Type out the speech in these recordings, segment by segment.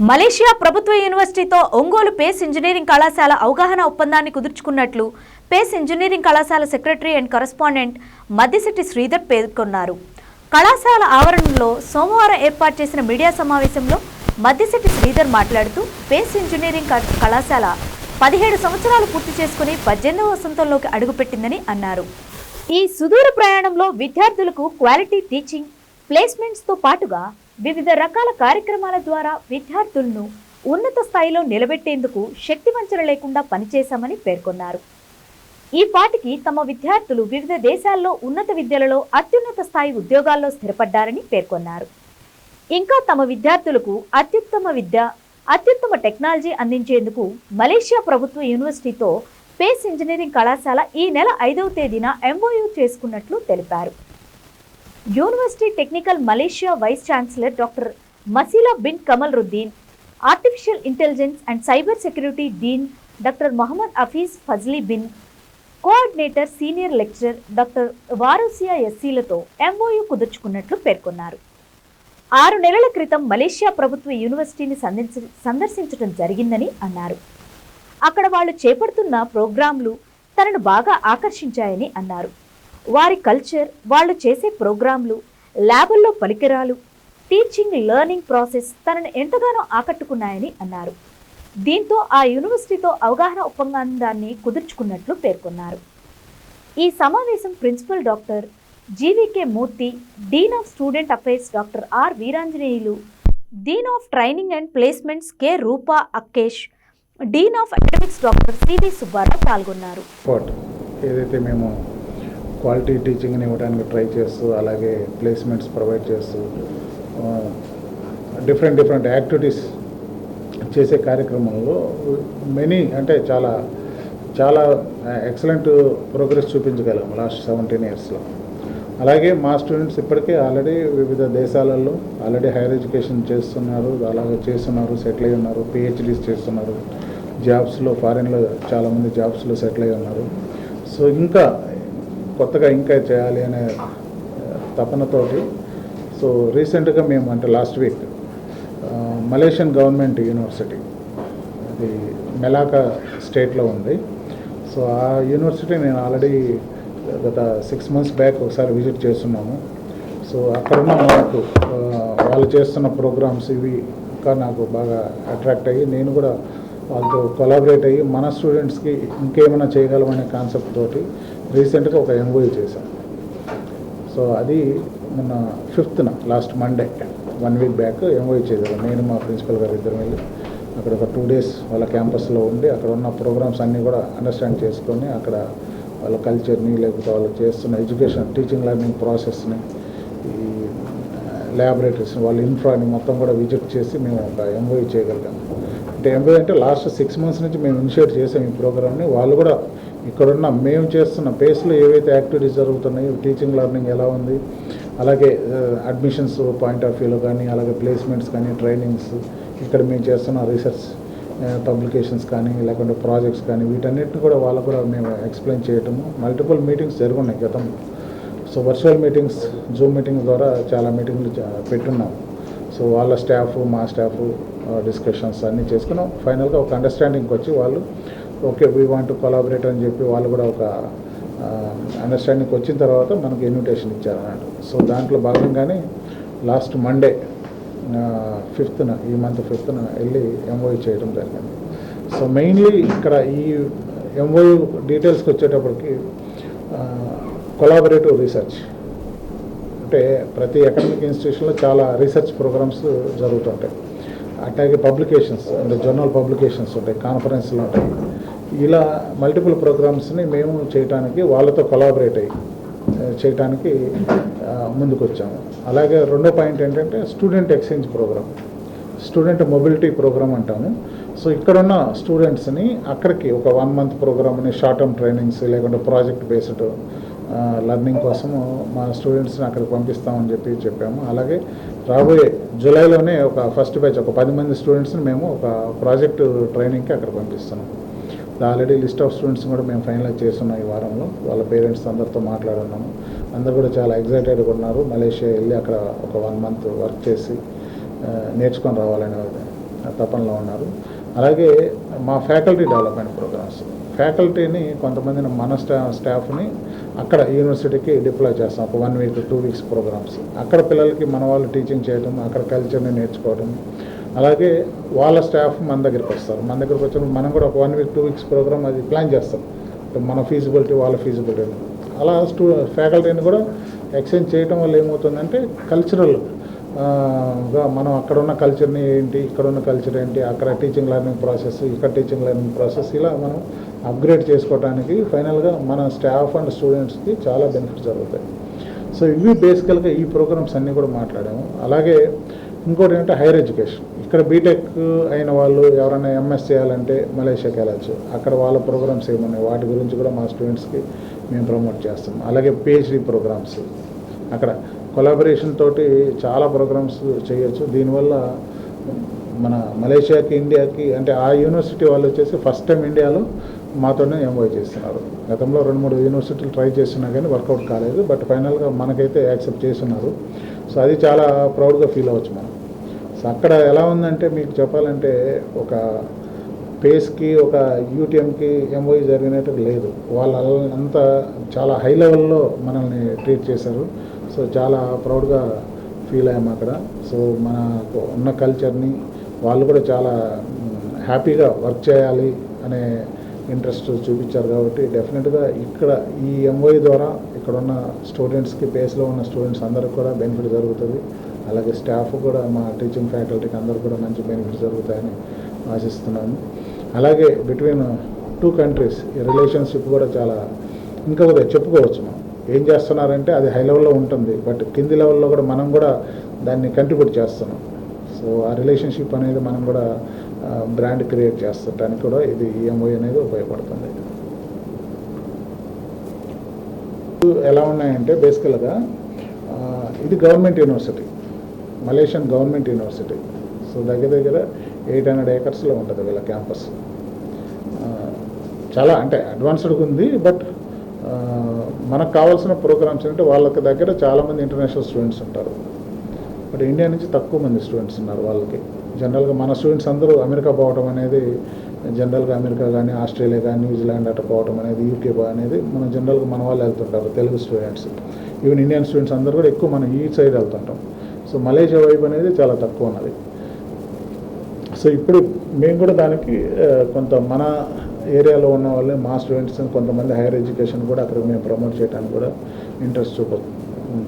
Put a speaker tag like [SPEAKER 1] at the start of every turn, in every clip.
[SPEAKER 1] Malaysia ప్రభుత్వ యూనివర్సిటీతో Ongole face engineering కళాశాల అవగాహన ఒప్పందాన్ని కుదుర్చుకున్నట్లు పేస్ ఇంజనీరింగ్ కళాశాల secretary and correspondent Maddisetti Sridhar పేర్కొన్నారు. కళాశాల ఆవరణలో సోమవారం ఏర్పాటు చేసిన మీడియా సమావేశంలో మద్దిశెట్టి శ్రీధర్ మాట్లాడుతూ పేస్ ఇంజనీరింగ్ క- కళాశాల పదిహేడు సంవత్సరాలు పూర్తి చేసుకుని పద్దెనిమిదవ వసంతంలోకి అడుగుపెట్టిందని అన్నారు. ఈ సుదూర ప్రయాణంలో విద్యార్థులకు క్వాలిటీ టీచింగ్ ప్లేస్మెంట్స్తో పాటుగా వివిధ రకాల కార్యక్రమాల ద్వారా విద్యార్థులను ఉన్నత స్థాయిలో నిలబెట్టేందుకు శక్తివంచన లేకుండా పనిచేశామని పేర్కొన్నారు. ఈ పాటికి తమ విద్యార్థులు వివిధ దేశాల్లో ఉన్నత విద్యలలో అత్యున్నత స్థాయి ఉద్యోగాల్లో స్థిరపడ్డారని పేర్కొన్నారు. ఇంకా తమ విద్యార్థులకు అత్యుత్తమ విద్య అత్యుత్తమ టెక్నాలజీ అందించేందుకు మలేషియా ప్రభుత్వ యూనివర్సిటీతో స్పేస్ ఇంజనీరింగ్ కళాశాల ఈ నెల ఐదవ తేదీన ఎంఓయూ చేసుకున్నట్లు తెలిపారు. University technical Malaysia vice chancellor doctor Masila bin Kamalrudin artificial intelligence and cyber security dean doctor Mohammad Hafiz Fazli bin coordinator senior lecturer doctor Warusia ఎస్సీలతో MOU కుదుర్చుకున్నట్లు పేర్కొన్నారు. ఆరు నెలల క్రితం మలేషియా ప్రభుత్వ యూనివర్సిటీని సందర్శి సందర్శించడం జరిగిందని అన్నారు. అక్కడ వాళ్ళు చేపడుతున్న ప్రోగ్రాంలు తనను బాగా ఆకర్షించాయని అన్నారు. వారి కల్చర్ వాళ్ళు చేసే ప్రోగ్రాంలు ల్యాబుల్లో పరికరాలు టీచింగ్ లెర్నింగ్ ప్రాసెస్ తనను ఎంతగానో ఆకట్టుకున్నాయని అన్నారు. దీంతో ఆ యూనివర్సిటీతో అవగాహన ఒప్పందాన్ని కుదుర్చుకున్నట్లు పేర్కొన్నారు. ఈ సమావేశం principal doctor GVK Murthy dean of student affairs doctor R Veeranjaneyulu dean of training and placements K Roopa Akkesh dean of academics doctor CV Subbarao పాల్గొన్నారు.
[SPEAKER 2] ఏదైతే మేము క్వాలిటీ టీచింగ్ని ఇవ్వడానికి ట్రై చేస్తూ అలాగే ప్లేస్మెంట్స్ ప్రొవైడ్ చేస్తూ డిఫరెంట్ డిఫరెంట్ యాక్టివిటీస్ చేసే కార్యక్రమంలో మెనీ అంటే చాలా చాలా ఎక్సలెంట్ ప్రోగ్రెస్ చూపించగలం లాస్ట్ సెవెంటీన్ ఇయర్స్లో. అలాగే మా స్టూడెంట్స్ ఇప్పటికే ఆల్రెడీ వివిధ దేశాలలో ఆల్రెడీ హైయర్ ఎడ్యుకేషన్ చేస్తున్నారు అలాగే చేస్తున్నారు సెటిల్ అయి ఉన్నారు పిహెచ్డీస్ చేస్తున్నారు. జాబ్స్లో ఫారిన్లో చాలామంది జాబ్స్లో సెటిల్ అయి ఉన్నారు. సో ఇంకా కొత్తగా ఇంకా చేయాలి అనే తపనతోటి. సో రీసెంట్గా మేము అంటే last week Malaysian government university అది మెలాకా స్టేట్లో ఉంది. సో ఆ యూనివర్సిటీ నేను ఆల్రెడీ గత సిక్స్ మంత్స్ బ్యాక్ ఒకసారి విజిట్ చేస్తున్నాము. సో అక్కడున్న మాకు వాళ్ళు చేస్తున్న ప్రోగ్రామ్స్ ఇవి ఇంకా నాకు బాగా అట్రాక్ట్ అయ్యి నేను కూడా వాళ్ళతో కొలాబరేట్ అయ్యి మన స్టూడెంట్స్కి ఇంకేమైనా చేయగలమనే కాన్సెప్ట్ తోటి రీసెంట్గా ఒక ఎంఓయూ చేశాను సో అది మొన్న ఫిఫ్త్న last Monday one week back MOU చేశారు. నేను మా ప్రిన్సిపల్ గారు ఇద్దరు వెళ్ళి అక్కడ ఒక టూ డేస్ వాళ్ళ క్యాంపస్లో ఉండి అక్కడ ఉన్న ప్రోగ్రామ్స్ అన్నీ కూడా అండర్స్టాండ్ చేసుకొని అక్కడ వాళ్ళ కల్చర్ని లేకపోతే వాళ్ళు చేస్తున్న ఎడ్యుకేషన్ టీచింగ్ లెర్నింగ్ ప్రాసెస్ని ఈ ల్యాబొరేటరీస్ని వాళ్ళ ఇన్ఫ్రాని మొత్తం కూడా విజిట్ చేసి మేము ఒక ఎంఓయూ చేయగలిగాము అంటే ఎంఓయూ అంటే లాస్ట్ సిక్స్ మంత్స్ నుంచి మేము ఇనిషియేట్ చేసాం ఈ ప్రోగ్రామ్ని. వాళ్ళు కూడా ఇక్కడున్న మేము చేస్తున్న పేస్లో ఏవైతే యాక్టివిటీస్ జరుగుతున్నాయో టీచింగ్ లెర్నింగ్ ఎలా ఉంది అలాగే అడ్మిషన్స్ పాయింట్ ఆఫ్ వ్యూలో కానీ అలాగే ప్లేస్మెంట్స్ కానీ ట్రైనింగ్స్ ఇక్కడ మేము చేస్తున్న రీసెర్చ్ పబ్లికేషన్స్ uh, కానీ లేకుంటే ప్రాజెక్ట్స్ కానీ వీటన్నిటిని కూడా వాళ్ళు కూడా మేము ఎక్స్ప్లెయిన్ చేయటము. మల్టిపుల్ మీటింగ్స్ జరుగున్నాయి గతంలో. So virtual meetings Zoom meetings ద్వారా చాలా మీటింగ్లు పెట్టున్నాం. సో వాళ్ళ స్టాఫ్ మా స్టాఫ్ డిస్కషన్స్ అన్నీ చేసుకున్నాం. ఫైనల్గా ఒక అండర్స్టాండింగ్కి వచ్చి వాళ్ళు ఓకే వీ వాంట్ కొలాబరేట్ అని చెప్పి వాళ్ళు కూడా ఒక అండర్స్టాండింగ్కి వచ్చిన తర్వాత మనకు ఇన్విటేషన్ ఇచ్చారన్నట్టు సో దాంట్లో భాగంగానే లాస్ట్ మండే ఫిఫ్త్న ఈ మంత్ ఫిఫ్త్న వెళ్ళి ఎంఓయూ చేయడం జరిగింది. సో మెయిన్లీ ఇక్కడ ఈ ఎంఓయూ డీటెయిల్స్కి వచ్చేటప్పటికి కొలాబరేటివ్ రీసెర్చ్ అంటే ప్రతి అకాడమిక్ ఇన్స్టిట్యూషన్లో చాలా రీసెర్చ్ ప్రోగ్రామ్స్ జరుగుతుంటాయి. అట్లాగే పబ్లికేషన్స్ అంటే జర్నల్ పబ్లికేషన్స్ ఉంటాయి కాన్ఫరెన్స్లు ఉంటాయి. ఇలా మల్టిపుల్ ప్రోగ్రామ్స్ని మేము చేయటానికి వాళ్ళతో కొలాబరేట్ అయ్యి చేయటానికి ముందుకొచ్చాము. ముందుకు వచ్చాము అలాగే రెండో పాయింట్ ఏంటంటే student exchange program student mobility program అంటాము. సో ఇక్కడున్న స్టూడెంట్స్ని అక్కడికి ఒక వన్ మంత్ ప్రోగ్రామ్ని షార్ట్ టర్మ్ ట్రైనింగ్స్ లేకుంటే ప్రాజెక్ట్ బేస్డ్ లర్నింగ్ కోసము మా స్టూడెంట్స్ని అక్కడికి పంపిస్తామని చెప్పి చెప్పాము. అలాగే రాబోయే జూలైలోనే ఒక ఫస్ట్ బ్యాచ్ ఒక పది మంది స్టూడెంట్స్ని మేము ఒక ప్రాజెక్టు ట్రైనింగ్కి అక్కడ పంపిస్తున్నాం. ఆల్రెడీ లిస్ట్ ఆఫ్ స్టూడెంట్స్ కూడా మేము ఫైనలైజ్ చేస్తున్నాం ఈ వారంలో. వాళ్ళ పేరెంట్స్ అందరితో మాట్లాడున్నాము. అందరు కూడా చాలా ఎగ్జైటెడ్గా ఉన్నారు. మలేషియా వెళ్ళి అక్కడ ఒక వన్ మంత్ వర్క్ చేసి నేర్చుకొని రావాలనే తపనలో ఉన్నారు. అలాగే మా ఫ్యాకల్టీ డెవలప్మెంట్ ప్రోగ్రామ్స్ ఫ్యాకల్టీని కొంతమందిని మన స్టా స్టాఫ్ని అక్కడ యూనివర్సిటీకి డిప్లాయ్ చేస్తాం. ఒక one week two weeks programs అక్కడ పిల్లలకి మన వాళ్ళు టీచింగ్ చేయడం అక్కడ కల్చర్ని నేర్చుకోవడం అలాగే వాళ్ళ స్టాఫ్ మన దగ్గరికి వస్తారు. మన దగ్గరికి వచ్చినప్పుడు మనం కూడా ఒక one week two weeks program అది ప్లాన్ చేస్తాం. మన ఫీజిబిలిటీ వాళ్ళ ఫీజిబిలిటీ అలా స్టూ ఫ్యాకల్టీని కూడా ఎక్స్చేంజ్ చేయడం వల్ల ఏమవుతుందంటే కల్చరల్ మనం అక్కడ ఉన్న కల్చర్ని ఏంటి ఇక్కడ ఉన్న కల్చర్ ఏంటి అక్కడ టీచింగ్ లెర్నింగ్ ప్రాసెస్ ఇక్కడ టీచింగ్ లెర్నింగ్ ప్రాసెస్ ఇలా మనం అప్గ్రేడ్ చేసుకోవడానికి ఫైనల్గా మన స్టాఫ్ అండ్ స్టూడెంట్స్కి చాలా బెనిఫిట్స్ జరుగుతాయి. సో ఇవి బేసికల్గా ఈ ప్రోగ్రామ్స్ అన్నీ కూడా మాట్లాడాము. అలాగే ఇంకోటి ఏంటంటే హైయర్ ఎడ్యుకేషన్ ఇక్కడ బీటెక్ అయిన వాళ్ళు ఎవరైనా ఎంఎస్ చేయాలంటే మలేషియాకి వెళ్ళచ్చు అక్కడ వాళ్ళ ప్రోగ్రామ్స్ ఏమున్నాయి వాటి గురించి కూడా మా స్టూడెంట్స్కి మేము ప్రమోట్ చేస్తాం. అలాగే పిహెచ్డి ప్రోగ్రామ్స్ అక్కడ కొలాబరేషన్ తోటి చాలా ప్రోగ్రామ్స్ చేయొచ్చు. దీనివల్ల మన మలేషియాకి ఇండియాకి అంటే ఆ యూనివర్సిటీ వాళ్ళు వచ్చేసి ఫస్ట్ టైం ఇండియాలో మాతోనే ఎంఓఐ చేస్తున్నారు. గతంలో రెండు మూడు యూనివర్సిటీలు ట్రై చేస్తున్నా కానీ వర్కౌట్ కాలేదు. బట్ ఫైనల్గా మనకైతే యాక్సెప్ట్ చేస్తున్నారు. సో అది చాలా ప్రౌడ్గా ఫీల్ అవ్వచ్చు మనం. సో అక్కడ ఎలా ఉందంటే మీకు చెప్పాలంటే ఒక పేస్కి ఒక యూటీఎంకి ఎంఓఈ జరిగినట్టు లేదు. వాళ్ళ అంతా చాలా హై లెవెల్లో మనల్ని ట్రీట్ చేశారు. సో చాలా ప్రౌడ్గా ఫీల్ అయ్యాము అక్కడ. సో మనకు ఉన్న కల్చర్ని వాళ్ళు కూడా చాలా హ్యాపీగా వర్క్ చేయాలి అనే ఇంట్రెస్ట్ చూపించారు కాబట్టి డెఫినెట్గా ఇక్కడ ఈ ఎంఓఈ ద్వారా ఇక్కడ ఉన్న స్టూడెంట్స్కి పేస్లో ఉన్న స్టూడెంట్స్ అందరికి కూడా బెనిఫిట్ జరుగుతుంది. అలాగే స్టాఫ్ కూడా మా టీచింగ్ ఫ్యాకల్టీకి అందరూ కూడా మంచి బెనిఫిట్స్ జరుగుతాయని ఆశిస్తున్నాము అలాగే బిట్వీన్ టూ కంట్రీస్ ఈ రిలేషన్షిప్ కూడా చాలా ఇంకా కూడా చెప్పుకోవచ్చు మనం. ఏం చేస్తున్నారంటే అది హై లెవెల్లో ఉంటుంది బట్ కింది లెవెల్లో కూడా మనం కూడా దాన్ని కంట్రిబ్యూట్ చేస్తున్నాం. సో ఆ రిలేషన్షిప్ అనేది మనం కూడా బ్రాండ్ క్రియేట్ చేస్తడానికి కూడా ఇది ఈఎంఓ అనేది ఉపయోగపడుతుంది. ఎలా ఉన్నాయంటే బేసికల్గా ఇది government university Malaysian government university. So దగ్గర దగ్గర ఎయిట్ హండ్రెడ్ ఏకర్స్లో ఉంటుంది వీళ్ళ క్యాంపస్. చాలా అంటే అడ్వాన్స్డ్గా ఉంది బట్ మనకు కావాల్సిన ప్రోగ్రామ్స్ ఏంటంటే వాళ్ళకి దగ్గర చాలామంది ఇంటర్నేషనల్ స్టూడెంట్స్ ఉంటారు. బట్ ఇండియా నుంచి తక్కువ మంది స్టూడెంట్స్ ఉన్నారు వాళ్ళకి. జనరల్గా మన స్టూడెంట్స్ అందరూ అమెరికా పోవడం అనేది జనరల్గా అమెరికా కానీ ఆస్ట్రేలియా కానీ న్యూజిలాండ్ అట్లా పోవడం అనేది యూకే అనేది మనం జనరల్గా మన వాళ్ళు వెళ్తుంటారు Telugu students even Indian students అందరూ కూడా ఎక్కువ మనం ఈ సైడ్ వెళ్తుంటాం. సో మలేషియా వైపు అనేది చాలా తక్కువ ఉన్నది. సో ఇప్పుడు మేము కూడా దానికి కొంత మన ఏరియాలో ఉన్న వాళ్ళని మా స్టూడెంట్స్ కొంతమంది హైయర్ ఎడ్యుకేషన్ కూడా అక్కడ మేము ప్రమోట్ చేయడానికి కూడా ఇంట్రెస్ట్ చూప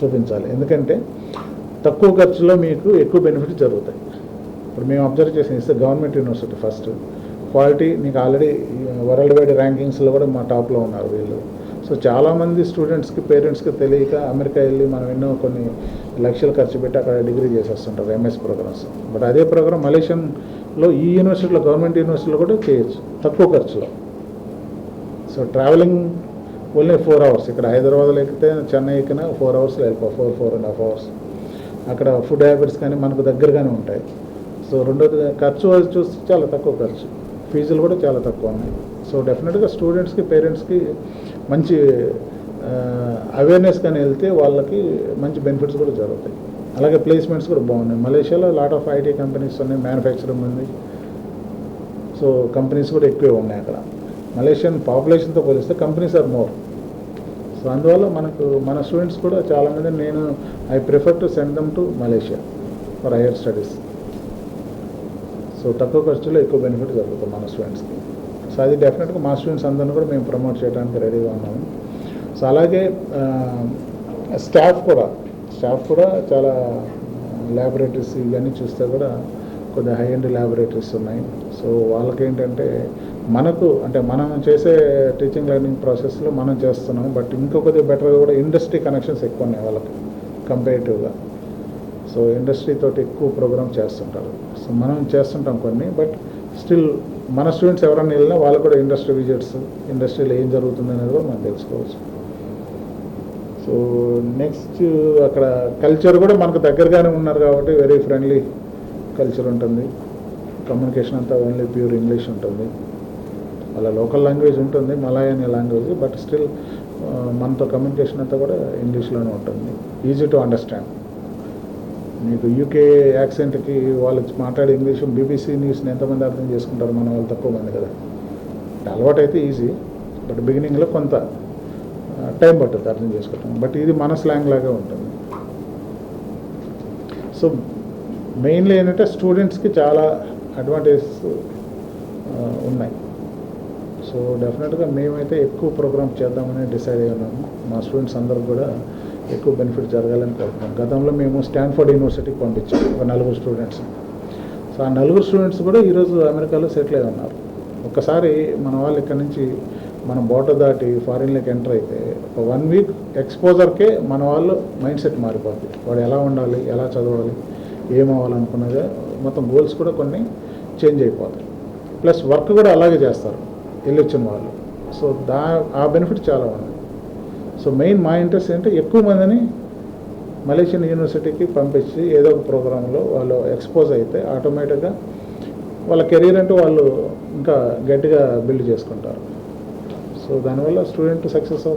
[SPEAKER 2] చూపించాలి. ఎందుకంటే తక్కువ ఖర్చులో మీకు ఎక్కువ బెనిఫిట్ జరుగుతాయి. ఇప్పుడు మేము అబ్జర్వ్ చేసిన ఇస్తే గవర్నమెంట్ యూనివర్సిటీ ఫస్ట్. క్వాలిటీ నీకు ఆల్రెడీ వరల్డ్ వైడ్ ర్యాంకింగ్స్లో కూడా మా టాప్లో ఉన్నారు వీళ్ళు. సో చాలామంది స్టూడెంట్స్కి పేరెంట్స్కి తెలియక అమెరికా వెళ్ళి మనం ఎన్నో కొన్ని లక్షలు ఖర్చు పెట్టి అక్కడ డిగ్రీ చేసేస్తుంటారు ఎంఎస్ ప్రోగ్రామ్స్. బట్ అదే ప్రోగ్రామ్ లో ఈ యూనివర్సిటీలో గవర్నమెంట్ యూనివర్సిటీలో కూడా చేయొచ్చు. తక్కువ ఖర్చులో. So travelling only four hours ఇక్కడ హైదరాబాద్లో ఎక్కితే చెన్నై ఎక్కినా ఫోర్ అవర్స్లో వెళ్ళిపో four four and half hours అక్కడ ఫుడ్ హ్యాబిట్స్ కానీ మనకు దగ్గరగానే ఉంటాయి. సో రెండోది ఖర్చు చూస్తే చాలా తక్కువ ఖర్చు. ఫీజులు కూడా చాలా తక్కువ ఉన్నాయి. సో డెఫినెట్గా స్టూడెంట్స్కి పేరెంట్స్కి మంచి అవేర్నెస్ కానీ వెళ్తే వాళ్ళకి మంచి బెనిఫిట్స్ కూడా జరుగుతాయి. అలాగే ప్లేస్మెంట్స్ కూడా బాగున్నాయి. మలేషియాలో లాట్ ఆఫ్ ఐటీ కంపెనీస్ ఉన్నాయి మ్యానుఫ్యాక్చరింగ్ ఉంది. సో కంపెనీస్ కూడా ఎక్కువే ఉన్నాయి అక్కడ. మలేషియన్ పాపులేషన్తో పోలిస్తే కంపెనీస్ ఆర్ మోర్ సో అందువల్ల మనకు మన స్టూడెంట్స్ కూడా చాలామంది నేను I prefer to send them to Malaysia for higher studies so తక్కువ ఖర్చులో ఎక్కువ బెనిఫిట్ జరుగుతుంది మన స్టూడెంట్స్కి సో అది డెఫినెట్గా మా స్టూడెంట్స్ అందరిని కూడా మేము ప్రమోట్ చేయడానికి రెడీగా ఉన్నాము. సో అలాగే స్టాఫ్ కూడా స్టాఫ్ కూడా చాలా ల్యాబొరేటరీస్ ఇవన్నీ చూస్తే కూడా కొద్దిగా హై అండ్ ల్యాబొరేటరీస్ ఉన్నాయి. సో వాళ్ళకి ఏంటంటే మనకు అంటే మనం చేసే టీచింగ్ లెర్నింగ్ ప్రాసెస్లో మనం చేస్తున్నాం. బట్ ఇంకో కొద్దిగా బెటర్గా కూడా ఇండస్ట్రీ కనెక్షన్స్ ఎక్కువ ఉన్నాయి వాళ్ళకి కంపేరిటివ్గా సో ఇండస్ట్రీతో ఎక్కువ ప్రోగ్రామ్ చేస్తుంటారు. సో మనం చేస్తుంటాం కొన్ని బట్ స్టిల్ మన స్టూడెంట్స్ ఎవరైనా వెళ్ళినా వాళ్ళు కూడా ఇండస్ట్రీ విజిట్స్ ఇండస్ట్రీలో ఏం జరుగుతుంది అనేది కూడా మనం తెలుసుకోవచ్చు. సో నెక్స్ట్ అక్కడ కల్చర్ కూడా మనకు దగ్గరగానే ఉన్నారు కాబట్టి వెరీ ఫ్రెండ్లీ కల్చర్ ఉంటుంది. కమ్యూనికేషన్ అంతా ఓన్లీ ప్యూర్ ఇంగ్లీష్ ఉంటుంది. అలా లోకల్ లాంగ్వేజ్ ఉంటుంది మలయాళీ లాంగ్వేజ్ బట్ స్టిల్ మనతో కమ్యూనికేషన్ అంతా కూడా ఇంగ్లీష్లోనే ఉంటుంది. ఈజీ టు అండర్స్టాండ్ మీకు యూకే యాక్సెంట్కి వాళ్ళు మాట్లాడే ఇంగ్లీష్ బీబీసీ న్యూస్ని ఎంతమంది అర్థం చేసుకుంటారు మన వాళ్ళు తక్కువ మంది కదా. అలవాటు అయితే ఈజీ బట్ బిగినింగ్లో కొంత. టైం పడుతుంది అర్థం చేసుకోవటం. బట్ ఇది మన స్లాంగ్ లాగా ఉంటుంది. సో మెయిన్లీ ఏంటంటే స్టూడెంట్స్కి చాలా అడ్వాంటేజెస్ ఉన్నాయి. సో డెఫినెట్గా మేమైతే ఎక్కువ ప్రోగ్రామ్ చేద్దామని డిసైడ్ అయి ఉన్నాము. మా స్టూడెంట్స్ అందరూ కూడా ఎక్కువ బెనిఫిట్ జరగాలని కోరుతున్నాం గతంలో మేము స్టాన్ఫర్డ్ యూనివర్సిటీకి పంపించాం ఒక నలుగురు స్టూడెంట్స్ సో ఆ నలుగురు స్టూడెంట్స్ కూడా ఈరోజు అమెరికాలో సెటిల్ అయి ఉన్నారు. ఒక్కసారి మన వాళ్ళు ఇక్కడ నుంచి మనం బోర్డర్ దాటి ఫారిన్లోకి ఎంటర్ అయితే ఒక వన్ వీక్ ఎక్స్పోజర్కే మన వాళ్ళు మైండ్ సెట్ మారిపోతుంది వాడు ఎలా ఉండాలి ఎలా చదవాలి ఏమవ్వాలనుకున్నది మొత్తం గోల్స్ కూడా కొన్ని చేంజ్ అయిపోతాయి. ప్లస్ వర్క్ కూడా అలాగే చేస్తారు వెళ్ళొచ్చిన వాళ్ళు. సో దా ఆ బెనిఫిట్ చాలా ఉంది. సో మెయిన్ మా ఇంట్రెస్ట్ ఏంటంటే ఎక్కువ మందిని మలేషియన్ యూనివర్సిటీకి పంపించి ఏదో ఒక ప్రోగ్రాంలో వాళ్ళు ఎక్స్పోజ్ అయితే ఆటోమేటిక్గా వాళ్ళ కెరీర్ అంటే వాళ్ళు ఇంకా గట్టిగా బిల్డ్ చేసుకుంటారు. సో దానివల్ల స్టూడెంట్ సక్సెస్ అవుతారు